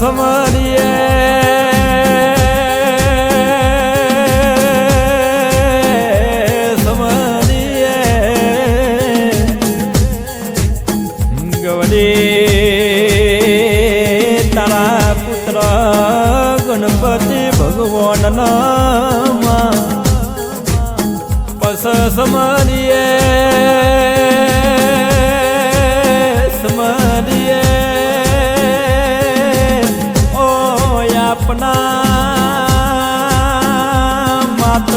સમરીએ. ગણપતિ ભગવાન નામા પસ સમરીએ સમરીએ. ઓ આપના માત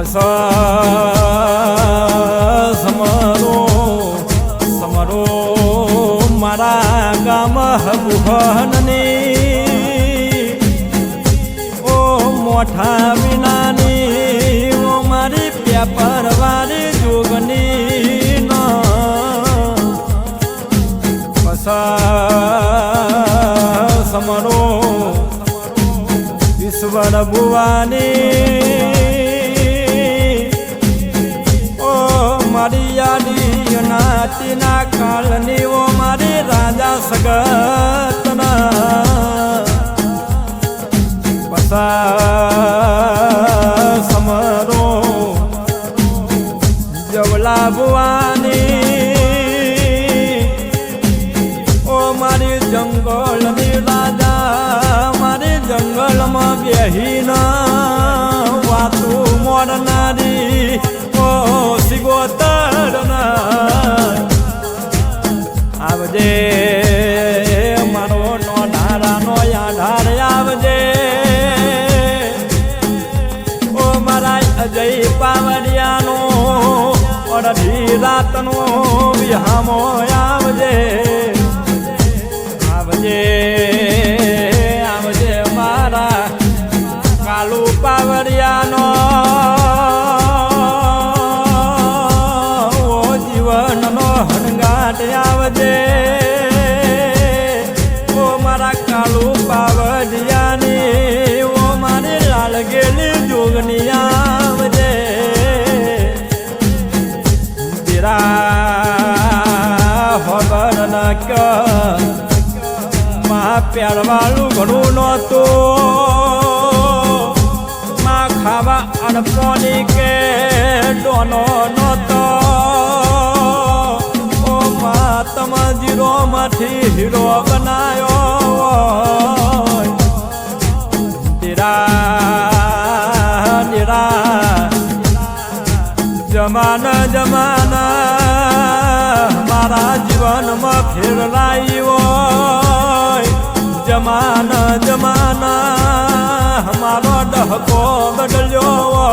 પસા સમરો સમરો મારા ગામ હબુહનની ઓ મોઠા વિનાની ઓ મારી પ્યાપરવારી જોગની પસા સમરો ઈશ્વર ભુવાની. મારી યાદી કાળની ઓ મારી રાજા સગતના. પસા સમરો જવલા ભુવાની. ઓ મારી જંગલની રાજા, મારી જંગલમાં બેહીના આવજે મારા કાલુ પાવડિયાની ઓ મારી લાલ ગેલી જોગની આવજે તેરા હબર ન માં પ્યારવાળું ઘણું નહોતું માં ખાવા અણપોની કે ડોનો નહોતો તેરા તેરા જમાના જમાના મારા જીવનમાં ફેરલાયો જમાના જમાના મારો ડહકો બદલ્યો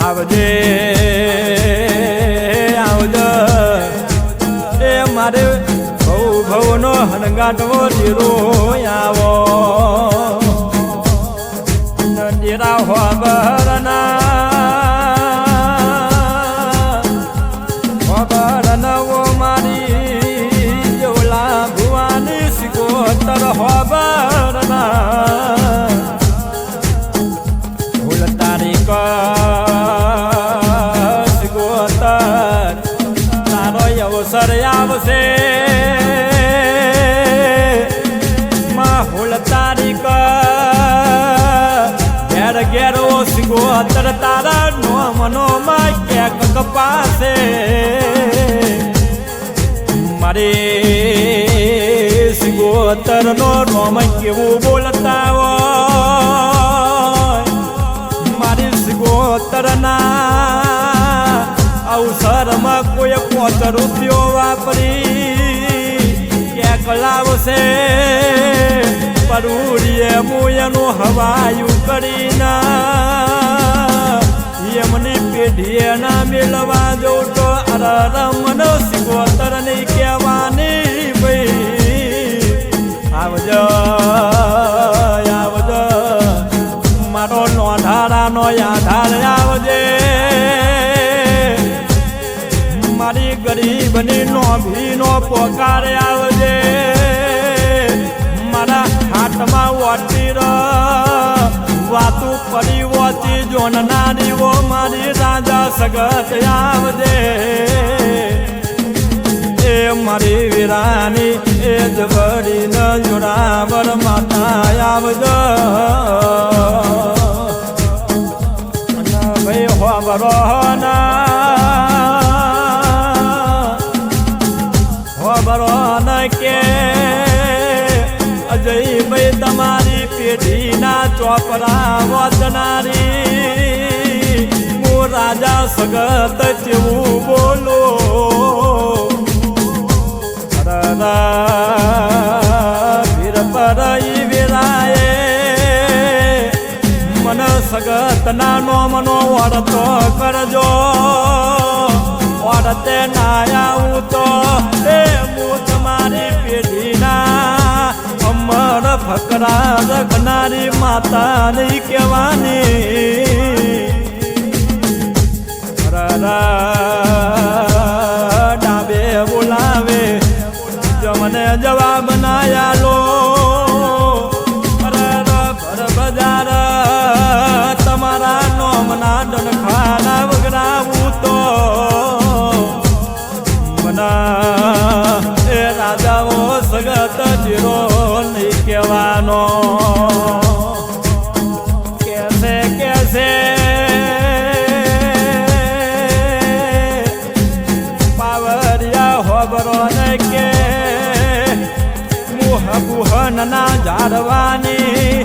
આવજે આવજો એ મારે ભવ ભવનો હનગાટવો દીરો ડેરા હોબરના હોબરનવો મારી જોલા ભુવાની સિકોતર હોબરના ભૂલ તારીખ સિકોતર. તારો અવસર નો મનો માં ક્યાંક કપાશે મારે સિગોતર નો રોમ કેવું બોલતા હોય? મારી સિગોતર ના અવસરમાં કોઈ પોત રૂપિયો વાપરી પલાવશે પરુડીએ હું એનું હવાયું કરીને એમની પેઢીએ ના મેળવા જવું તો અરર મનો સિગોતર નહીં કહેવાની ભાઈ. આવજો આવજો. મારો નોંધારાનો આધાર આવજે. મારી ગરીબની નોભીનો પોકાર આવજે. પડી વોતી વો મારી રાજા સગત આવજે. એ મારી વીરાની એ જ વળી ન જોડાવર માતા આવજો. ભાઈ હોબરો ના. કે અજય પેઢીના ચોપરા વચનારી. હું રાજા સગત જેવું બોલો. વીર પર વીરાએ. મન સગત નાનો મનો વળતો કરજો. વળતે નાયા આવું તો. એ હું તમારી પેઢીના અમર ફકરા રખનારી માતા નહીં કહેવાની ડાબે ના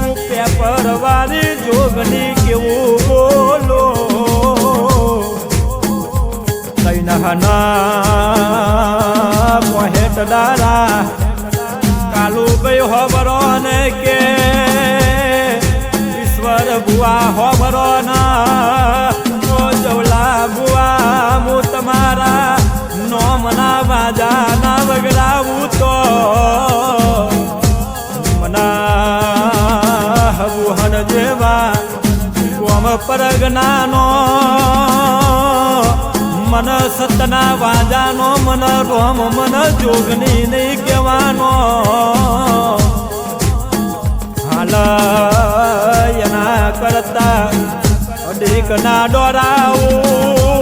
રૂપિયા હું જોગની કેવું બોલો. કઈ નહના મોહેટ દારા કાલુ ભાઈ હોબરો ને કે, ઈશ્વર બુઆ હોબરો ના જવલા બુઆ હું તમારા નોમના બાજા ના વગડાવું તો. પરગનાનો, મન સતના વાજાનો, મન રોમ, મન જોગની નહીં કહેવાનો. હાલ એના કરતા અડીક ના ડોરાવું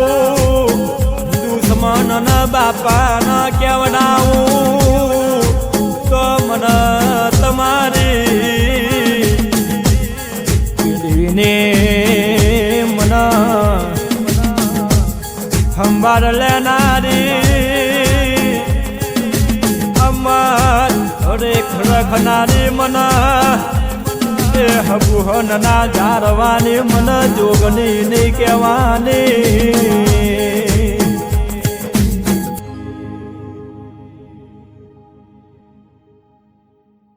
દુશ્મન બાપા ન કેવડાવું અમર રેખ રખનારી મન. એ હબુહન ના જારવાની મન જોગની નહીં કહેવાની.